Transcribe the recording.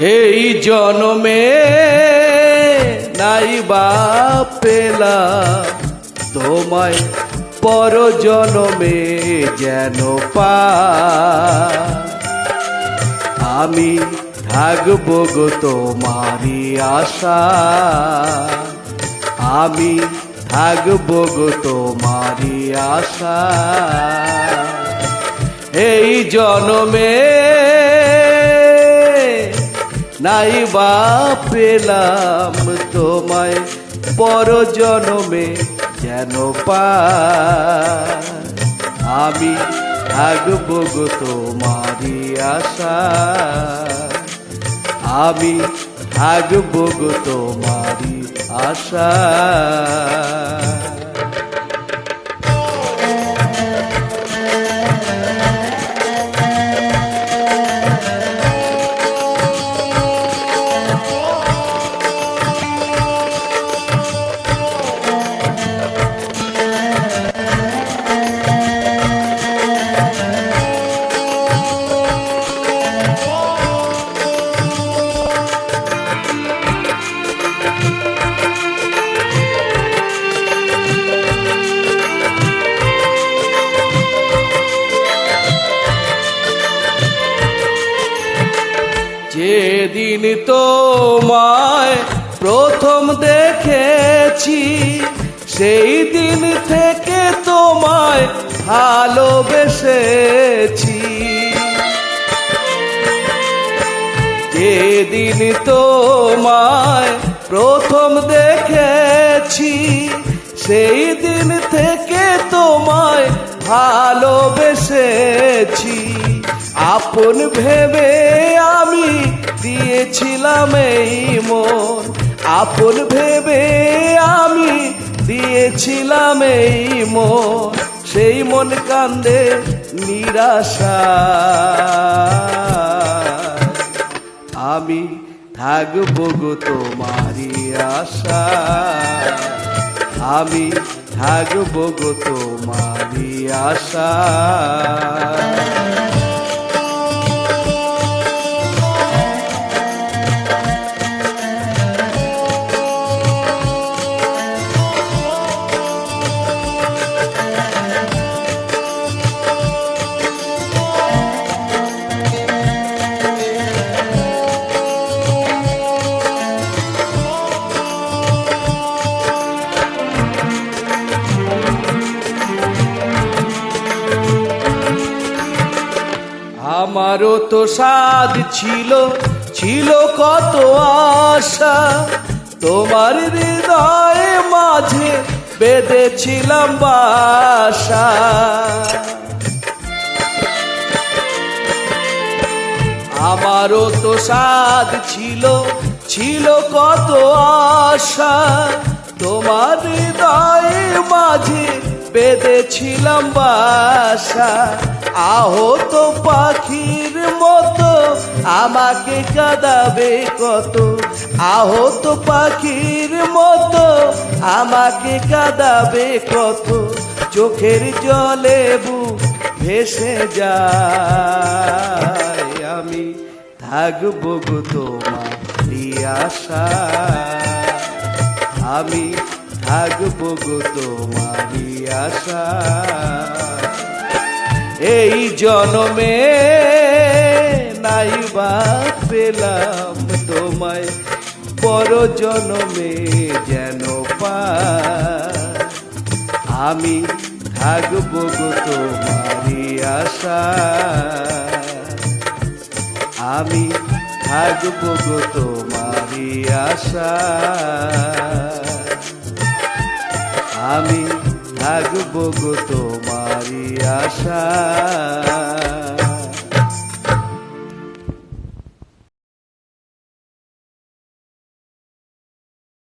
এই জনমে নাই বা পেলাম তোমায় পর জনমে যেন পা। আমি থাকব গো তোমারই আশা। আমি থাকব গো তোমারই আশা। এই জনমে নাই বা পেলাম তোমায় পর জনমে যেন পা আমি থাকব গো তোমারই আশা আমি থাকব গো তোমারই আশা যেদিন তোমায় প্রথম দেখেছি, সেই দিন থেকে তোমায় ভালোবেসেছি। যেদিন তোমায় প্রথম দেখেছি, সেই দিন থেকে তোমায় ভালোবেসেছি। আপন ভেবে আমি দিয়েছিলাম এই মন। আপন ভেবে আমি দিয়েছিলাম এই মন। সেই মন কান্দে নিরাশা। আমি থাকব গো তোমারই আশা। আমি থাকব গো তোমারই আশা। আমারও তো স্বাদ ছিল ছিল কত আশা। তোমার হৃদয়ে মাঝে বেঁধেছিলাম বাসা। আমারও তো স্বাদ ছিল ছিল কত আশা। তোমার হৃদয়ে মাঝে বেঁধেছিলাম বাসা। আহত মতো আমাকে কাঁদাবে কত? আহত পাখির মতো আমাকে কাঁদাবে কত? চোখের জলে বুক ভেসে যায়। আমি থাকব গো তোমার আশা আমি থাকব গো তোমারই আশা এই জনমে নাই বা পেলাম তোমায় পর জনমে যেন পা আমি থাকব গো তোমারই আশা আমি থাকব গো তোমারই আশা আমি থাকব গো তোমারই আশা